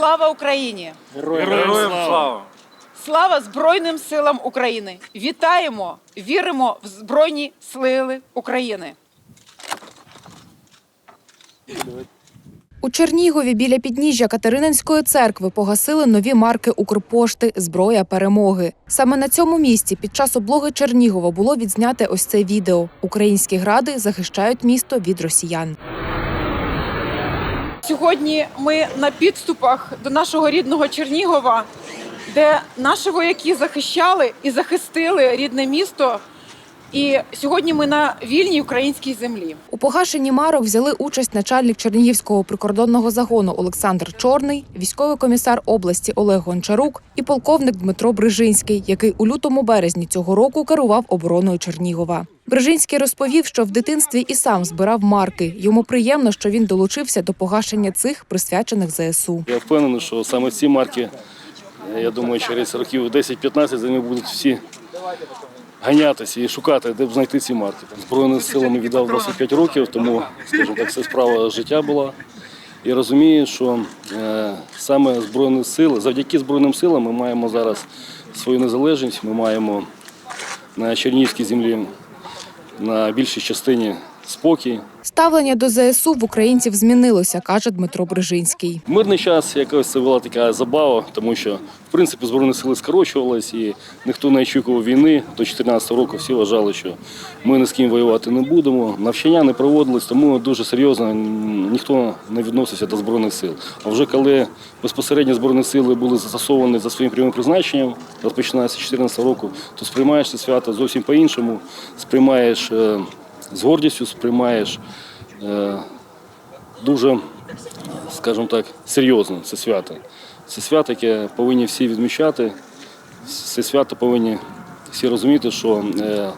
Слава Україні! Героям слава! Слава Збройним силам України! Вітаємо! Віримо в Збройні сили України! У Чернігові біля підніжжя Катерининської церкви погасили нові марки Укрпошти Зброя перемоги. Саме на цьому місці під час облоги Чернігова було відзняте ось це відео. Українські гради захищають місто від росіян. Сьогодні ми на підступах до нашого рідного Чернігова, де наші вояки захищали і захистили рідне місто. І сьогодні ми на вільній українській землі. У погашенні марок взяли участь начальник Чернігівського прикордонного загону Олександр Чорний, військовий комісар області Олег Гончарук і полковник Дмитро Брижинський, який у лютому березні цього року керував обороною Чернігова. Брижинський розповів, що в дитинстві і сам збирав марки. Йому приємно, що він долучився до погашення цих присвячених ЗСУ. Я впевнений, що саме ці марки, я думаю, через років 10-15 за ними будуть всі ганятися і шукати, де б знайти ці марки. Збройним силами віддав 25 років, тому, скажімо так, це справа життя була. І розумію, що е, саме Збройні сили, завдяки Збройним силам ми маємо зараз свою незалежність, ми маємо на Чернігівській землі на більшій частині спокій. Ставлення до ЗСУ в українців змінилося, каже Дмитро Брижинський. Мирний час якось це була така забава, тому що в принципі збройні сили скорочувались і ніхто не очікував війни. До 2014 року всі вважали, що ми ні з ким воювати не будемо. Навчання не проводились, тому дуже серйозно ніхто не відносився до збройних сил. А вже коли безпосередньо збройні сили були застосовані за своїм прямим призначенням, розпочинається з 2014 року, то сприймаєш це свято зовсім по-іншому. Сприймаєш е, з гордістю, сприймаєш е, дуже скажімо так, серйозно це свято. Це свято, яке повинні всі відмічати. Це свято повинні всі розуміти, що е,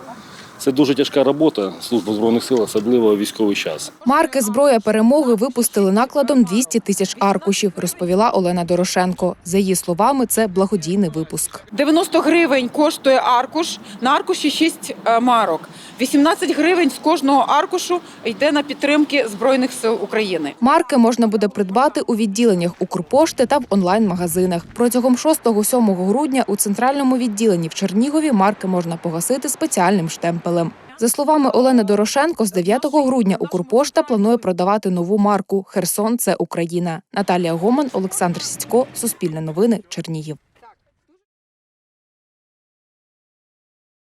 це дуже тяжка робота Служби Збройних сил, особливо військовий час. Марки зброя перемоги випустили накладом 200 тисяч аркушів, розповіла Олена Дорошенко. За її словами, це благодійний випуск. 90 гривень коштує аркуш. На аркуші 6 е, марок. 18 гривень з кожного аркушу йде на підтримки Збройних сил України. Марки можна буде придбати у відділеннях Укрпошти та в онлайн-магазинах. Протягом 6-7 грудня у центральному відділенні в Чернігові марки можна погасити спеціальним штемпелем. За словами Олени Дорошенко, з 9 грудня Укрпошта планує продавати нову марку Херсон це Україна. Наталія Гоман, Олександр Сідько, Суспільне новини, Чернігів.